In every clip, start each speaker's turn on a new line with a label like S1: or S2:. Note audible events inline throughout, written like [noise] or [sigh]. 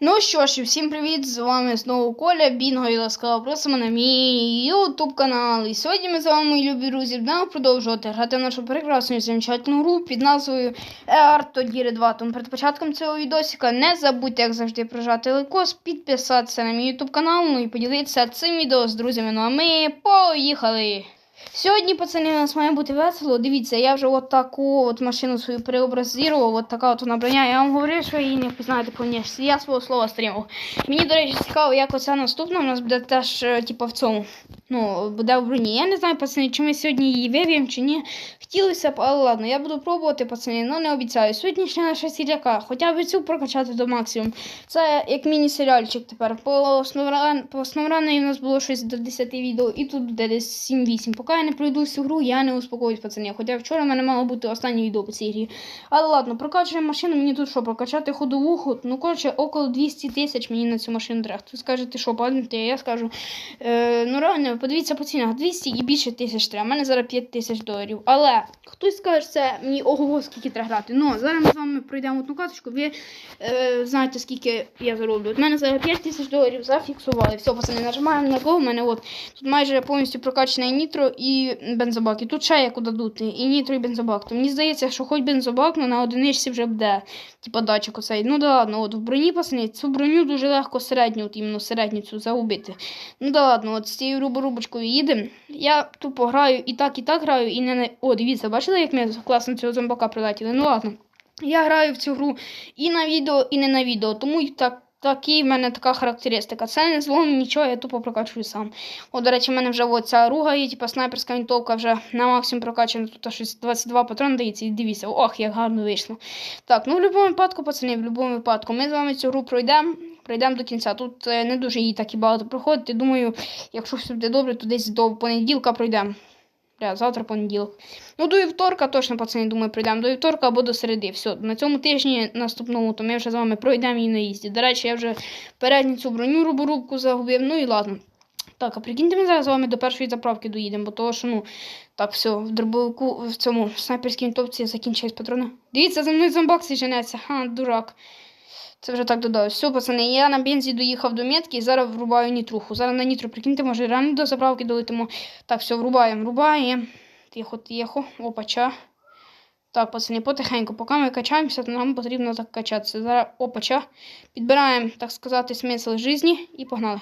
S1: Ну що ж, і всім привіт! З вами знову Коля, Бінго і ласкаво просимо на мій YouTube канал. І сьогодні ми з вами, мої любі друзі, будемо продовжувати грати в нашу прекрасну і замечательну гру під назвою Артодіри 2. Тому перед початком цього відосика не забудьте, як завжди, прожати лайкос, підписатися на мій YouTube канал, ну і поділитися цим відео з друзями. Ну а ми поїхали! Сьогодні, пацани, у нас має бути весело. Дивіться, я вже от таку от машину свою преобразував, от така от вона броня. Я вам говорив, що її не впізнаєте по внешності. Я свого слова стримав. Мені, до речі, цікаво, як оця наступна у нас буде теж, типу, в цьому. Ну, буде в броні. Я не знаю, пацани, чи ми сьогодні її вив'ємо, чи ні. Хотілося б, але ладно, я буду пробувати, пацани, але не обіцяю. Сьогоднішня наша сіряка, хоча б цю прокачати до максимуму. Це як міні-серіальчик тепер. По, основран... по основраній у нас було щось до 10 відео, і тут буде десь 7-8. Поки я не пройду всю гру, я не успокоюсь, пацани. Хоча вчора в мене мало бути останнє відео по цій грі. Але ладно, прокачуємо машину, мені тут що, прокачати ходовуху. Ну, коротше, около 200 тисяч мені на цю машину треба. Хтось скаже, ти що, паднете, я скажу. Е, ну реально, подивіться по цінах, 200 і більше тисяч треба. У мене зараз 5 тисяч доларів. Але хтось скаже, це мені ого, скільки треба грати. Ну, зараз ми з вами пройдемо одну каточку. Ви е, знаєте, скільки я зароблю. У мене зараз 5 тисяч доларів зафіксували. Все, пацани, нажимаємо на Go. У мене от тут майже повністю прокачаний нітро і бензобак. І тут ще куди дути. І нітро, і бензобак. То мені здається, що хоч бензобак, ну на одиничці вже буде. Типа датчик оцей. Ну да ладно, от в броні, пацани, цю броню дуже легко середню, от іменно середню цю загубити. Ну да ладно, от з цією руборубочкою їдемо. Я тупо граю і так, і так граю, і не. О, дивіться, бачили, як ми класно цього зомбака прилетіли? Ну ладно. Я граю в цю гру і на відео, і не на відео. Тому і так. Такі в мене така характеристика. Це не злом, нічого, я тупо прокачую сам. О, до речі, в мене вже от ця руга є, типу снайперська вінтовка вже на максимум прокачана. Тут щось 22 патрони дається. І дивіться, ох, як гарно вийшло. Так, ну в будь-якому випадку, пацани, в будь-якому випадку, ми з вами цю гру пройдемо. Пройдемо до кінця. Тут е, не дуже її так і багато проходити. Думаю, якщо все буде добре, то десь до понеділка пройдемо. Бля, завтра понеділок. Ну, до вівторка точно, пацани, думаю, пройдемо. До вівторка або до середи. Все, на цьому тижні наступному, то ми вже з вами пройдемо її на їзді. До речі, я вже передню цю броню руборубку загубив. Ну і ладно. Так, а прикиньте, ми зараз з вами до першої заправки доїдемо, бо того, що, ну, так, все, в дробовику, в цьому снайперській вінтовці закінчились патрони. Дивіться, за мною зомбакси женеться. Ха, дурак. Це вже так додав. Все, пацани, я на бензі доїхав до метки і зараз врубаю нітруху. Зараз на нітро, прикиньте, може реально до заправки долетимо. Так, все, врубаємо, врубаємо. Тихо, тихо. Опача. Так, пацани, потихеньку, поки ми качаємося, то нам потрібно так качатися. Зараз опача. Підбираємо, так сказати, смисл житті і погнали.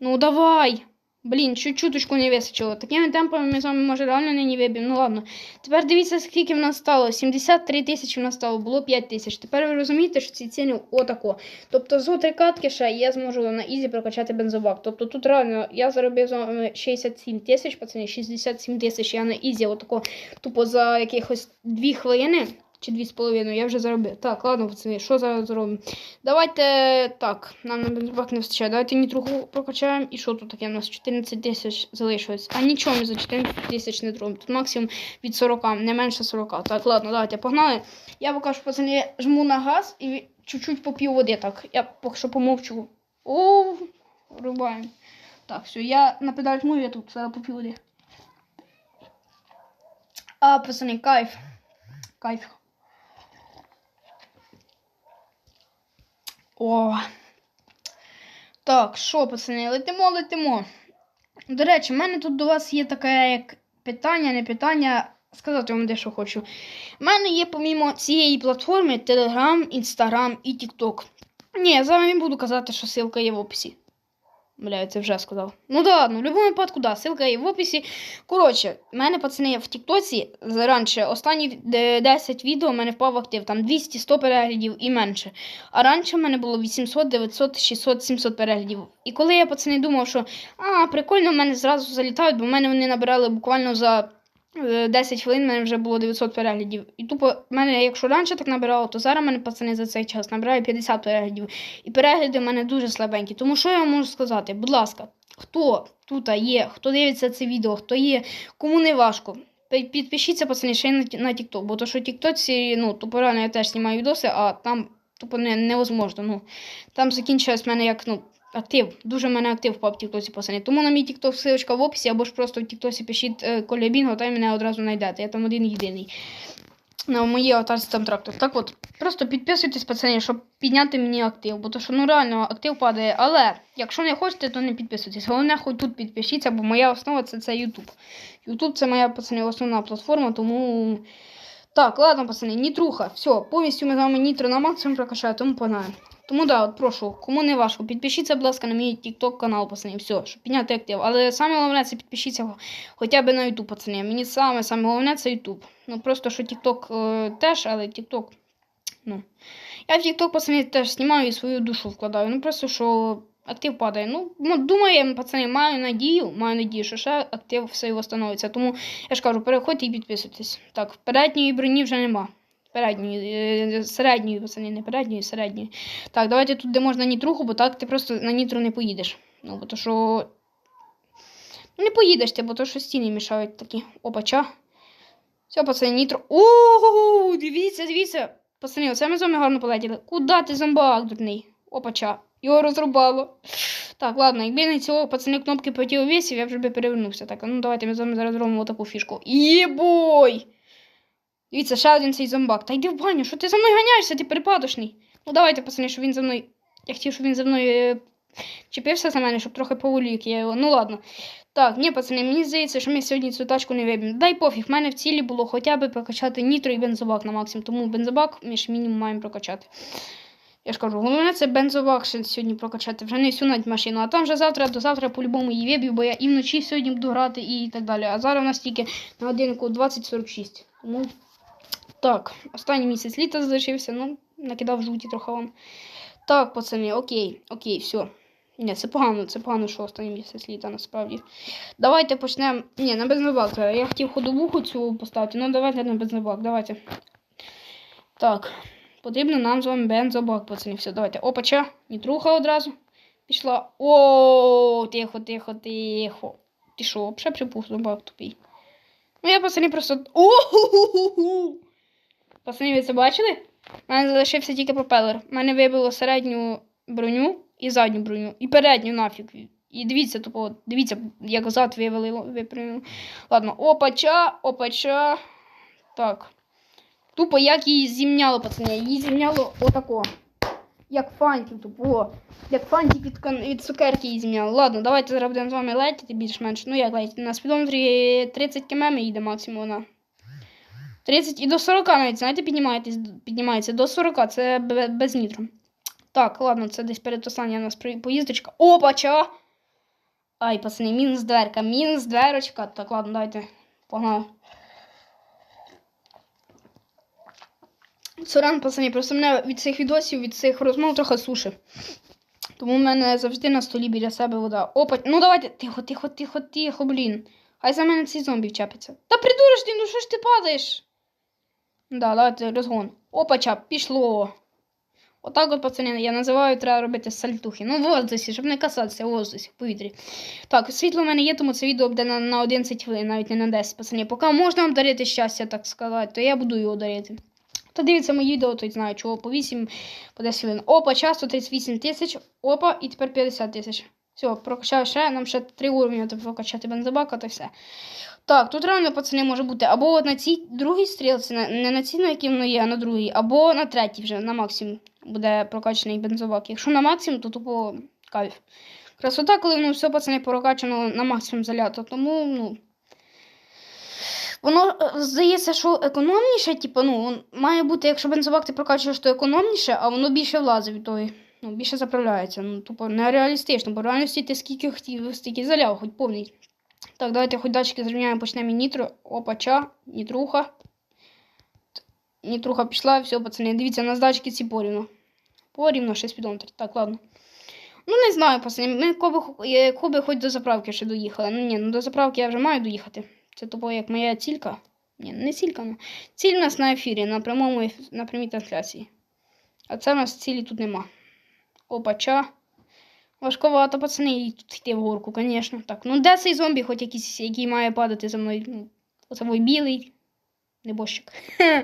S1: Ну давай! Блін, чуть чуточку не височило. Такими темпами ми з вами, може, реально не виб'ємо. Ну ладно. Тепер дивіться, скільки в нас стало. 73 тисячі в нас стало, було 5 тисяч. Тепер ви розумієте, що ці ціни отако. Тобто з три катки ще я зможу на ізі прокачати бензобак. Тобто тут реально я заробив з вами 67 тисяч, пацани, 67 тисяч я на ізі отако тупо за якихось 2 хвилини. Чи дві з половиною, я вже заробив. Так, ладно, пацани, що зараз зробимо? Давайте так, нам на не вистачає. Давайте нітруху прокачаємо. І що тут таке? У нас 14 тисяч залишилось. А нічого ми за 14 тисяч не зробимо. Тут максимум від 40, не менше 40. Так, ладно, давайте погнали. Я поки що, пацани, жму на газ і чуть-чуть поп'ю води. Так, я поки що помовчу. О, рубаємо. Так, все, я на педаль жму, я тут зараз поп'ю води. А, пацани, кайф. Кайф. О. Так, що, пацани, летимо, летимо. До речі, в мене тут до вас є таке як питання, не питання. Сказати вам дещо хочу. У мене є, помімо цієї платформи, Telegram, Instagram і TikTok. Ні, я зараз не буду казати, що ссылка є в описі. Бля, я це вже сказав. Ну да, ну в будь-якому випадку, да, ссылка є в описі. Коротше, в мене, пацани, в Тіктоці раніше останні 10 відео в мене впав актив, там 200-100 переглядів і менше. А раніше в мене було 800, 900, 600, 700 переглядів. І коли я, пацани, думав, що а, прикольно, в мене зразу залітають, бо в мене вони набирали буквально за. 10 хвилин в мене вже було 900 переглядів. І тупо мене, якщо раніше так набирало, то зараз мене пацани за цей час набирає 50 переглядів. І перегляди в мене дуже слабенькі. Тому що я можу сказати, будь ласка, хто тут є, хто дивиться це відео, хто є, кому не важко. Підпишіться, пацани, ще й на TikTok, бо то, що TikTok, ну, тупо реально я теж знімаю відоси, а там тупо не, невозможно. Ну, там закінчилось в мене як, ну, актив. Дуже в мене актив впав в Тіктосі пацани. Тому на мій Тікток ссылочка в описі, або ж просто в Тіктосі пишіть е, Коля Бінго, та й мене одразу знайдете. Я там один єдиний. на моїй аватарці там трактор. Так от, просто підписуйтесь, пацани, щоб підняти мені актив. Бо то, що ну реально актив падає. Але якщо не хочете, то не підписуйтесь. Головне, хоч тут підпишіться, бо моя основа це, це YouTube. YouTube це моя пацани, основна платформа, тому. Так, ладно, пацани, нітруха. Все, повністю ми з вами нітро на максимум прокачаю, тому погнали. Тому да, от прошу, кому не важко, підпишіться, будь ласка, на мій TikTok канал, пацани, все, щоб підняти актив. Але саме головне це підпишіться хоча б на YouTube, пацани. Мені саме саме головне це YouTube. Ну просто що TikTok е, теж, але TikTok, ну. Я в TikTok, пацани, теж знімаю і свою душу вкладаю. Ну просто що актив падає. Ну, ну думаю, пацани, маю надію, маю надію, що ще актив все восстановиться. Тому я ж кажу, переходьте і підписуйтесь. Так, передньої броні вже нема. Передньої, е, середньої, пацани, не передньої, середньої. Так, давайте тут, де можна нітруху, бо так ти просто на нітро не поїдеш. Ну, бо то що. Ну, Не поїдеш ти, бо то що стіни мішають такі. Опача. Все, пацани, нітро. О, дивіться, дивіться. Пацани, оце ми з вами гарно полетіли. Куда ти зомбак, дурний? Опача. Його розрубало. Так, ладно, якби не цього пацани кнопки противовесів, я вже би перевернувся. Так, ну давайте ми з вами зараз зробимо таку фішку. Єбой! Дивіться, ще один цей зомбак. Та йди в баню, що ти за мною ганяєшся, ти перепадочний. Ну давайте, пацани, щоб він за мною. Я хотів, щоб він за мною е, чіпився за мене, щоб трохи поволік я його. Ну ладно. Так, ні, пацани, мені здається, що ми сьогодні цю тачку не виб'ємо. Дай пофіг, в мене в цілі було хоча б прокачати нітро і бензобак на максимум, тому бензобак ми ж мінімум маємо прокачати. Я ж кажу, головне це бензобак сьогодні прокачати, вже не всю навіть машину, а там вже завтра до завтра по-любому її виб'ю, бо я і вночі сьогодні буду грати і так далі. А зараз у нас тільки на годинку 20.46. Тому так, останній місяць літа залишився, ну, накидав жуті трохи вам. Так, пацани, окей, окей, все. Ні, це погано, це погано, що останній місяць літа насправді. Давайте почнемо. Ні, на бензобак. Я хотів ходовуху цю поставити, ну давайте на бензобак, давайте. Так, потрібно нам з вами бензобак, пацани. Все, давайте. Опача, нітруха одразу. Пішла. О, тихо, тихо, тихо. Ти що, взагалі припух зомбак тупий. Ну я пацани просто. О! Пацани, ви це бачили? У мене залишився тільки пропелер. У мене вибило середню броню і задню броню. І передню нафіг. І дивіться, тупо, дивіться, як зад вивалило. випрямило. Ладно, опача, опача. Так. Тупо як її зімняло, пацани. Її зімняло отако. Як фантів, тупо. Як фантик від, від цукерки її зімняло. Ладно, давайте зараз будемо з вами летіти більш-менш. Ну як летіти? На спідометрі 30 км їде максимум вона. 30 і до 40 навіть, знаєте, піднімається до 40, це без нітро. Так, ладно, це десь перед остання у нас поїздочка. Опача! Ай, пацани, мінус дверка, мінус дверочка. Так, ладно, давайте. Погнали. Сорян, пацани, просто мене від цих відосів, від цих розмов трохи сушить. Тому в мене завжди на столі біля себе вода. Опа, ну давайте. Тихо, тихо, тихо, тихо, блін. Хай за мене цей зомбі вчепиться. Та придуриш ну що ж ти падаєш? Да, давайте розгон. Опача, пішло. Отак от, пацани, я називаю, треба робити сальтухи. Ну, в воздусі, щоб не касатися в воздусі, в повітрі. Так, світло в мене є, тому це відео буде на, на 11 хвилин, навіть не на 10, пацани. Поки можна вам дарити щастя, так сказати, то я буду його дарити. Хто дивиться мої відео, той знає, чого по 8, по 10 хвилин. Опа, часто 38 тисяч, опа, і тепер 50 тисяч. Все, прокачав ще, нам ще 3 уровня треба прокачати бензобака, то все. Так, тут реально, пацани, може бути або на цій другій стрілці, не на цій, на якій воно є, а на другій, або на третій вже, на максимум буде прокачаний бензобак. Якщо на максимум, то тупо кайф. Красота, коли воно все, пацани, прокачано на максимум залято. Тому, ну. Воно е, здається, що економніше, типу, ну, має бути, якщо бензобак ти прокачуєш, то економніше, а воно більше влазить від тої. Ну, більше заправляється. Ну, тупо нереалістично, бо в реальності ти скільки хотів, стільки заляв, хоч повний. Так, давайте хоч датчики зрівняємо, почнемо нітро. Опача, нітруха. Т- Нітруха пішла, все, пацани. Дивіться, у нас датчики ці порівно. Порівно, ще спідометр. Так, ладно. Ну, не знаю, пацани. Ми коби, коби хоч до заправки ще доїхали. Ну ні, ну до заправки я вже маю доїхати. Це тупо як моя цілька. Ні, не цілька, ну. Ціль у нас на ефірі, на прямому на прямій трансляції. А це у нас цілі тут нема. Опача. Важковато, пацани, і тут йти в горку, звісно. Так, ну де цей зомбі, хоч якийсь, який має падати за мною? Ну, оце мой білий. Небожчик.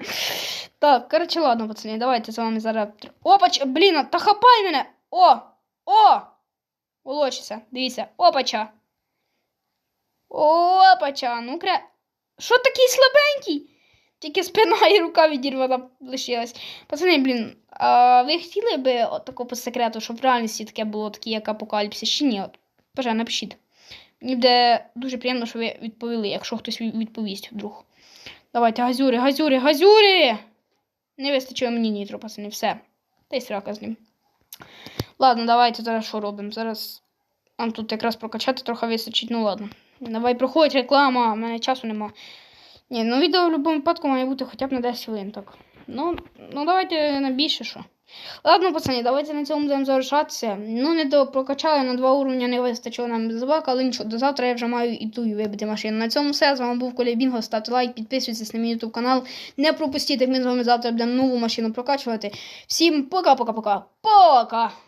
S1: [laughs] так, коротше, ладно, пацани, давайте з вами зараз. Опач, блін, та хапай мене! О! О! Волочиться, дивіться, опача. Опача, ну кре. Що такий слабенький? Тільки спина і рука відірвана лишилась. Пацани, блін, а ви хотіли би от такого по секрету, щоб в реальності таке було, такий як апокаліпсис, чи ні? От, бажаю, напишіть. Мені буде дуже приємно, що ви відповіли, якщо хтось відповість вдруг. Давайте, газюри, газюри, газюри! Не вистачило мені нітро, пацани, все. Та й срака з ним. Ладно, давайте зараз що робимо? Зараз нам тут якраз прокачати трохи вистачить, ну ладно. Давай проходить реклама, в мене часу нема. Ні, ну відео в будь-якому випадку має бути хоча б на 10 хвилин, так. Ну, ну давайте на більше що. Ладно, пацани, давайте на цьому будемо завершатися. Ну, не до прокачали на два уровня, не вистачило нам забак, але нічого, до завтра я вже маю і ту вибити машину. На цьому все. З вами був Коля Бінго. Ставте лайк, підписуйтесь на мій YouTube канал. Не пропустіть, як ми з вами завтра будемо нову машину прокачувати. Всім пока-пока-пока. Пока!